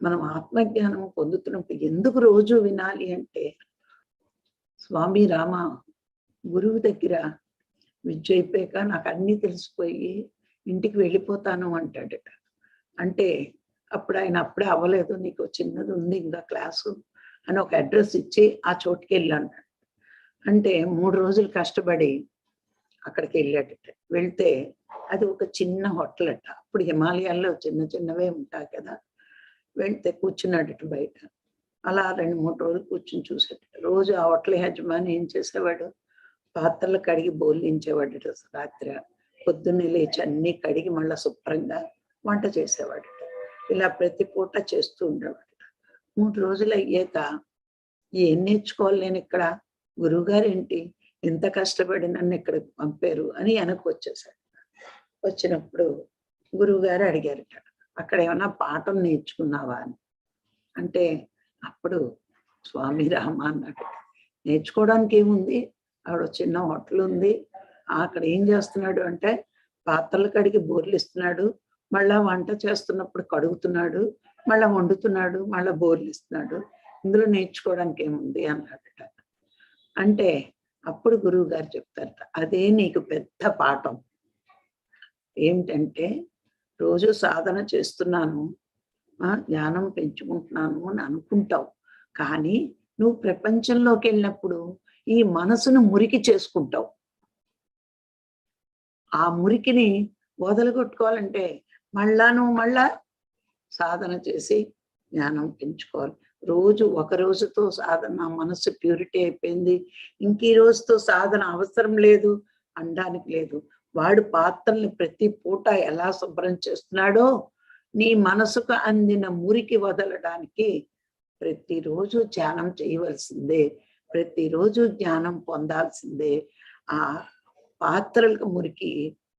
మనం ఆత్మజ్ఞానం పొందుతున్నప్పుడు ఎందుకు రోజు వినాలి అంటే స్వామి రామ గురువు దగ్గర విద్య అయిపోయాక నాకు అన్నీ తెలిసిపోయి ఇంటికి వెళ్ళిపోతాను అంటాడట అంటే అప్పుడు ఆయన అప్పుడే అవ్వలేదు నీకు చిన్నది ఉంది ఇంకా క్లాసు అని ఒక అడ్రస్ ఇచ్చి ఆ చోటుకి వెళ్ళాను అంటే మూడు రోజులు కష్టపడి అక్కడికి వెళ్ళాడట వెళ్తే అది ఒక చిన్న హోటల్ అట. అప్పుడు హిమాలయాల్లో చిన్న చిన్నవే ఉంటాయి కదా. వెళ్తే కూర్చున్నాడట బయట. అలా రెండు మూడు రోజులు కూర్చుని చూసాడు రోజు ఆ హోటల్ యజమాని ఏం చేసేవాడు? పాత్రలు కడిగి బోలించేవాడట రాత్రి. పొద్దున్నే లేచి అన్ని కడిగి మళ్ళీ శుభ్రంగా వంట చేసేవాడట ఇలా ప్రతి పూట చేస్తూ ఉండేవాడట మూడు రోజులు అయ్యాక ఏం నేర్చుకోవాలి నేను ఇక్కడ? గురువుగారు ఏంటి? ఎంత కష్టపడి నన్ను ఇక్కడికి పంపారు అని వెనక్కి వచ్చేసాడు వచ్చినప్పుడు గురువుగారు అడిగారట అక్కడ ఏమన్నా పాఠం నేర్చుకున్నావా అని. అంటే అప్పుడు స్వామి రామ అన్నాడు నేర్చుకోవడానికి ఏముంది? ఆవిడ చిన్న హోటల్ ఉంది. అక్కడ ఏం చేస్తున్నాడు అంటే పాత్రలు కడిగి బోర్లు ఇస్తున్నాడు. మళ్ళా వంట చేస్తున్నప్పుడు కడుగుతున్నాడు. మళ్ళా వండుతున్నాడు. మళ్ళా బోర్లు ఇస్తున్నాడు. ఇందులో నేర్చుకోవడానికి ఏముంది? అన్నాడట. అంటే అప్పుడు గురువు గారు చెప్తారట అదే నీకు పెద్ద పాఠం. ఏమిటంటే రోజు సాధన చేస్తున్నాను. జ్ఞానం పెంచుకుంటున్నాను అని అనుకుంటావు. కానీ నువ్వు ప్రపంచంలోకి వెళ్ళినప్పుడు ఈ మనసును మురికి చేసుకుంటావు. ఆ మురికిని వదలగొట్టుకోవాలంటే మళ్ళా నువ్వు మళ్ళా సాధన చేసి జ్ఞానం పెంచుకోవాలి. రోజు ఒక రోజుతో సాధన మనసు ప్యూరిటీ అయిపోయింది. ఇంక ఈ రోజుతో సాధన అవసరం లేదు అనడానికి లేదు. వాడు పాత్రల్ని ప్రతి పూట ఎలా శుభ్రం చేస్తున్నాడో నీ మనసుకు అందిన మురికి వదలడానికి ప్రతిరోజు ధ్యానం చేయవలసిందే. ప్రతిరోజు జ్ఞానం పొందాల్సిందే. ఆ పాత్రలకు మురికి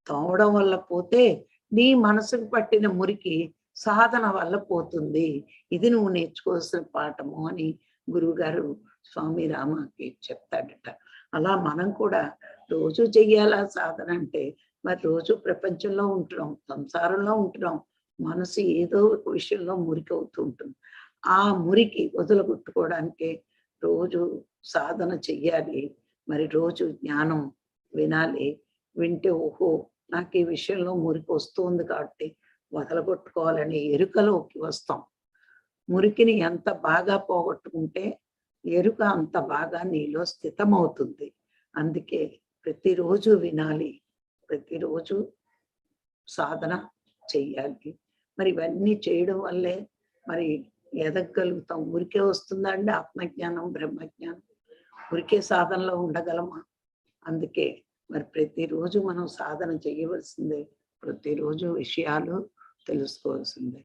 తోవడం వల్ల పోతే నీ మనసుకు పట్టిన మురికి సాధన వల్ల పోతుంది. ఇది నువ్వు నేర్చుకోవాల్సిన పాఠము అని గురువుగారు స్వామి రామకి చెప్తాడట. అలా మనం కూడా రోజు చెయ్యాలా సాధన అంటే మరి రోజు ప్రపంచంలో ఉంటున్నాం సంసారంలో ఉంటున్నాం. మనసు ఏదో ఒక విషయంలో మురికి అవుతూ ఉంటుంది. ఆ మురికి వదలగొట్టుకోవడానికి రోజు సాధన చెయ్యాలి. మరి రోజు జ్ఞానం వినాలి. వింటే ఓహో నాకు ఈ విషయంలో మురికి వస్తుంది కాబట్టి వదలగొట్టుకోవాలని ఎరుకలోకి వస్తాం. మురికిని ఎంత బాగా పోగొట్టుకుంటే ఎరుక అంత బాగా నీలో స్థితమవుతుంది. అందుకే ప్రతిరోజు వినాలి. ప్రతిరోజు సాధన చెయ్యాలి. మరి ఇవన్నీ చేయడం వల్లే మరి ఎదగలుగుతాం. ఊరికే వస్తుందా అండి ఆత్మజ్ఞానం బ్రహ్మజ్ఞానం? ఊరికే సాధనలో ఉండగలమా? అందుకే మరి ప్రతిరోజు మనం సాధన చేయవలసిందే. ప్రతిరోజు విషయాలు తెలుసుకోవాల్సిందే.